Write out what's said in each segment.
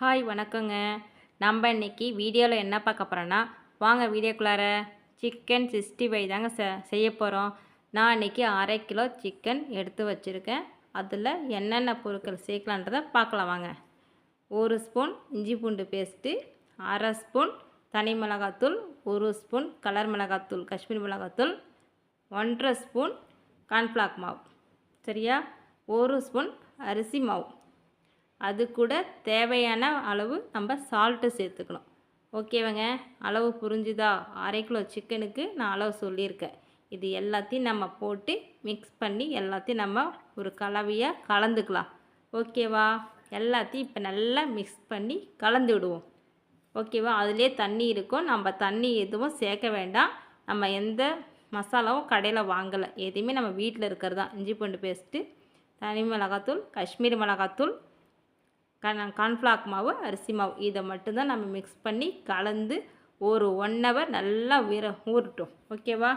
Hi வணக்கங்க. நம்ம இன்னைக்கு வீடியோவில் என்ன பார்க்க போகிறோன்னா வாங்க வீடியோக்குள்ளார. சிக்கன் சிக்ஸ்டி ஃபைவ் தாங்க செய்ய போகிறோம் நான் இன்றைக்கி அரை கிலோ சிக்கன் எடுத்து வச்சுருக்கேன். அதில் என்னென்ன பொருட்கள் சேர்க்கலான்றதை பார்க்கலாம் வாங்க. ஒரு ஸ்பூன் இஞ்சி பூண்டு பேஸ்ட்டு அரை ஸ்பூன் தனி மிளகாத்தூள் ஒரு ஸ்பூன் கலர் மிளகாத்தூள் காஷ்மீர் மிளகாத்தூள் ஒன்றரை ஸ்பூன் கார்ன்ஃப்ளாக் மாவு. சரியா? ஒரு ஸ்பூன் அரிசி மாவு. அது கூட தேவையான அளவு நம்ம சால்ட்டு சேர்த்துக்கணும். ஓகேவங்க? அளவு புரிஞ்சுதா? அரை கிலோ சிக்கனுக்கு நான் அளவு சொல்லியிருக்கேன். இது எல்லாத்தையும் நம்ம போட்டு மிக்ஸ் பண்ணி எல்லாத்தையும் நம்ம ஒரு கலவையாக கலந்துக்கலாம். ஓகேவா? எல்லாத்தையும் இப்போ நல்லா மிக்ஸ் பண்ணி கலந்து விடுவோம். ஓகேவா? அதிலே தண்ணி இருக்கும். நம்ம தண்ணி எதுவும் சேர்க்க வேண்டாம். நம்ம எந்த மசாலாவும் கடையில் வாங்கலை. எதுவுமே நம்ம வீட்டில் இருக்கிறது தான். இஞ்சி பூண்டு பேஸ்ட்டு தனி மிளகாத்தூள் காஷ்மீரி மிளகாத்தூள் கன் கார்ன்ஃப்ளாக் மாவு அரிசி மாவு இதை மட்டும்தான் நம்ம மிக்ஸ் பண்ணி கலந்து ஒரு ஒன் ஹவர் நல்லா ஊற ஊறட்டும். ஓகேவா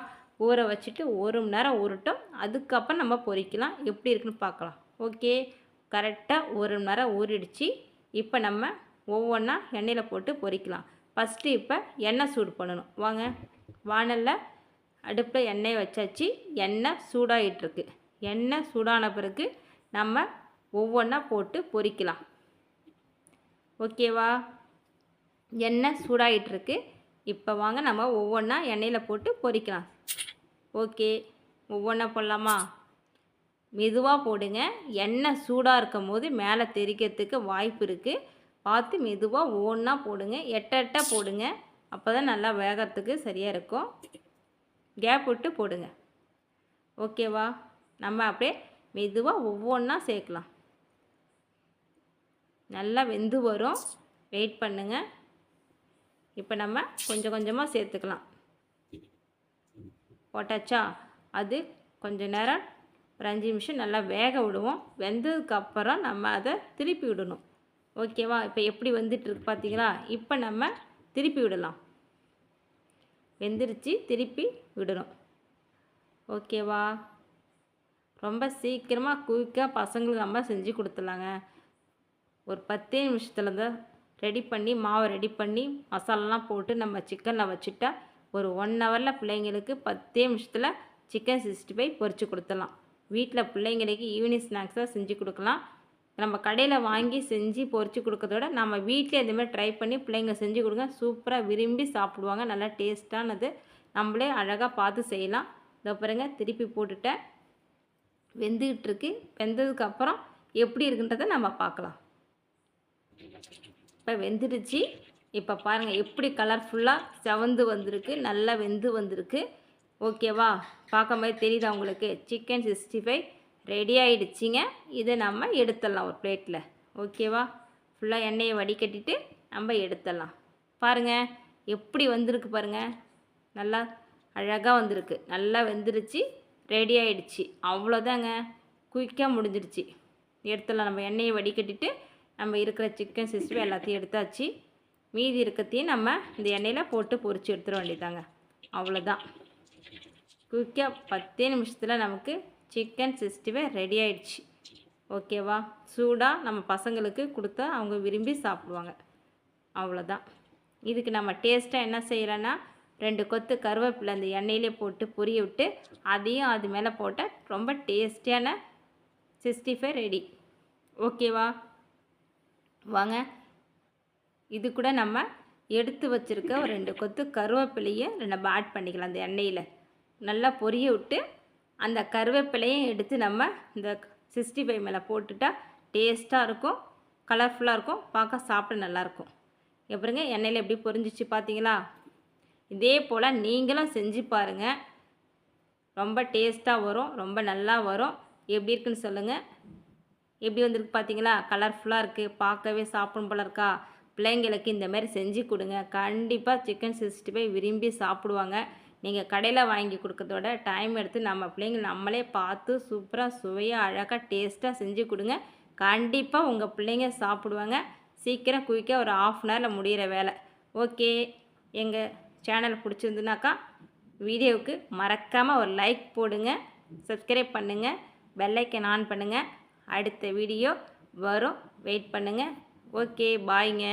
ஊற வச்சுட்டு ஒரு மணி நேரம் ஊறட்டும். அதுக்கப்புறம் நம்ம பொறிக்கலாம். எப்படி இருக்குன்னு பார்க்கலாம். ஓகே கரெக்டாக ஒரு மணி நேரம் ஊறிடுச்சு. இப்போ நம்ம ஒவ்வொன்றா எண்ணெயில் போட்டு பொறிக்கலாம். ஃபஸ்ட்டு இப்போ எண்ணெய் சூடு பண்ணணும். வாங்க. வானலில் அடுப்பில் எண்ணெய் வச்சாச்சு. எண்ணெய் சூடாகிட்டுருக்கு எண்ணெய் சூடான பிறகு நம்ம ஒவ்வொன்றா போட்டு பொறிக்கலாம். ஓகேவா? எண்ணெய் சூடாகிட்டுருக்கு இப்போ வாங்க நம்ம ஒவ்வொன்றா எண்ணெயில் போட்டு பொரிக்கலாம். ஓகே ஒவ்வொன்றா போடலாமா? மெதுவாக போடுங்க. எண்ணெய் சூடாக இருக்கும் போது மேலே தெரிக்கிறதுக்கு வாய்ப்பு இருக்குது பார்த்து மெதுவாக ஒவ்வொன்றா போடுங்க. எட்ட எட்ட போடுங்க. அப்போ தான் நல்லா வேகத்துக்கு சரியாக இருக்கும். கேப் விட்டு போடுங்க. ஓகேவா? நம்ம அப்படியே மெதுவாக ஒவ்வொன்றா சேர்க்கலாம். நல்லா வெந்து வரும். வெயிட் பண்ணுங்கள் இப்போ நம்ம கொஞ்சம் கொஞ்சமாக சேர்த்துக்கலாம். போட்டாச்சா? அது கொஞ்சம் நேரம் ஒரு அஞ்சு நிமிஷம் நல்லா வேக விடுவோம். வெந்ததுக்கப்புறம் நம்ம அதை திருப்பி விடணும். ஓகேவா இப்போ எப்படி வந்துட்டுருக்கு பார்த்தீங்களா இப்போ நம்ம திருப்பி விடலாம். வெந்துருச்சு திருப்பி விடணும். ஓகேவா ரொம்ப சீக்கிரமாக குயிக்காக பசங்களுக்கு நம்ம செஞ்சு கொடுத்துலாங்க ஒரு பத்தே நிமிஷத்தில் தான் ரெடி பண்ணி மாவை ரெடி பண்ணி மசாலாலாம் போட்டு நம்ம சிக்கனில் வச்சுட்டா ஒரு ஒன் ஹவரில் பிள்ளைங்களுக்கு பத்தே நிமிஷத்தில் சிக்கன் சிக்ஸ்டி ஃபைவ் பொறிச்சு கொடுத்துடலாம். வீட்டில் பிள்ளைங்களுக்கு ஈவினிங் ஸ்நாக்ஸாக செஞ்சு கொடுக்கலாம். நம்ம கடையில் வாங்கி செஞ்சு பொறிச்சு கொடுக்கறதோட நம்ம வீட்டிலே இந்தமாதிரி ட்ரை பண்ணி பிள்ளைங்க செஞ்சு கொடுங்க. சூப்பராக விரும்பி சாப்பிடுவாங்க. நல்லா டேஸ்ட்டானது நம்மளே அழகாக பார்த்து செய்யலாம். இதோ பாருங்க திருப்பி போட்டுட்டேன். வெந்துக்கிட்டு இருக்கு. வெந்ததுக்கப்புறம் எப்படி இருக்குன்றதை நம்ம பார்க்கலாம். இப்போ வெந்துடுச்சு. இப்போ பாருங்கள் எப்படி கலர்ஃபுல்லாக செவந்து வந்திருக்கு நல்லா வெந்து வந்திருக்கு. ஓகேவா பார்க்க மாதிரி தெரியுதா உங்களுக்கு? சிக்கன் சிக்ஸ்டி ஃபைவ் ரெடி ஆகிடுச்சிங்க இதை நம்ம எடுத்துடலாம் ஒரு பிளேட்டில் ஓகேவா ஃபுல்லாக எண்ணெயை வடிகட்டிட்டு நம்ம எடுத்துடலாம். பாருங்கள் எப்படி வந்திருக்கு பாருங்கள் நல்லா அழகாக வந்திருக்கு. நல்லா வெந்துருச்சு ரெடி ஆகிடுச்சி அவ்வளோதாங்க குயிக்காக முடிஞ்சிடுச்சு. எடுத்துடலாம். நம்ம எண்ணெயை வடிகட்டிட்டு நம்ம இருக்கிற சிக்கன் சிக்ஸ்டி எல்லாத்தையும் எடுத்தாச்சு. மீதி இருக்கத்தையும் நம்ம இந்த எண்ணெயில் போட்டு பொரிச்சு எடுத்துட வேண்டியதாங்க அவ்வளோதான் குயிக்காக பத்தே நிமிஷத்தில் நமக்கு சிக்கன் சிக்ஸ்டி ஃபைவ் ரெடி ஆயிடுச்சு. ஓகேவா சூடாக நம்ம பசங்களுக்கு கொடுத்தா அவங்க விரும்பி சாப்பிடுவாங்க. அவ்வளோதான் இதுக்கு நம்ம டேஸ்ட்டாக என்ன செய்யலான்னா ரெண்டு கொத்து கருவேப்பிலை அந்த எண்ணெயிலே போட்டு பொரிய விட்டு அதையும் அது மேலே போட்டால் ரொம்ப டேஸ்டியான சிக்ஸ்டி ஃபைவ் ரெடி ஓகேவா வாங்க. இது கூட நம்ம எடுத்து வச்சுருக்க ஒரு ரெண்டு கொத்து கருவேப்பிலையை நம்ம ஆட் பண்ணிக்கலாம் அந்த எண்ணெயில். நல்லா பொரிய விட்டு அந்த கருவேப்பிலையும் எடுத்து நம்ம இந்த சிக்ஸ்டி ஃபைவ் மேலே போட்டுட்டா டேஸ்ட்டாக இருக்கும் கலர்ஃபுல்லாக இருக்கும் பார்க்க சாப்பிட நல்லாயிருக்கும் எப்படிங்க எண்ணெயில் எப்படி பொரிஞ்சிச்சு பார்த்தீங்களா இதே போல் நீங்களும் செஞ்சு பாருங்கள் ரொம்ப டேஸ்ட்டாக வரும் ரொம்ப நல்லா வரும். எப்படி இருக்குன்னு சொல்லுங்கள் எப்படி வந்திருக்கு பார்த்தீங்களா? கலர்ஃபுல்லாக இருக்குது பார்க்கவே சாப்பிடும் போல இருக்கா? பிள்ளைங்களுக்கு இந்த மாதிரி செஞ்சு கொடுங்க. கண்டிப்பாக சிக்கன் சிக்ஸ்டி ஃபைவ் விரும்பி சாப்பிடுவாங்க. நீங்கள் கடையில் வாங்கி கொடுக்கறதோட டைம் எடுத்து நம்ம பிள்ளைங்க நம்மளே பார்த்து சூப்பராக சுவையாக அழகாக டேஸ்ட்டாக செஞ்சு கொடுங்க. கண்டிப்பாக உங்கள் பிள்ளைங்க சாப்பிடுவாங்க. சீக்கிரம் குயிக்காக ஒரு ஆஃப் அன் ஹவரில் முடிகிற வேலை. ஓகே எங்கள் சேனல் பிடிச்சிருந்துனாக்கா வீடியோவுக்கு மறக்காமல் ஒரு லைக் போடுங்க. சப்ஸ்கிரைப் பண்ணுங்கள் பெல்லைக்கன் ஆன் பண்ணுங்கள் அடுத்த வீடியோ வரும். வெயிட் பண்ணுங்கள் ஓகே பாய்ங்க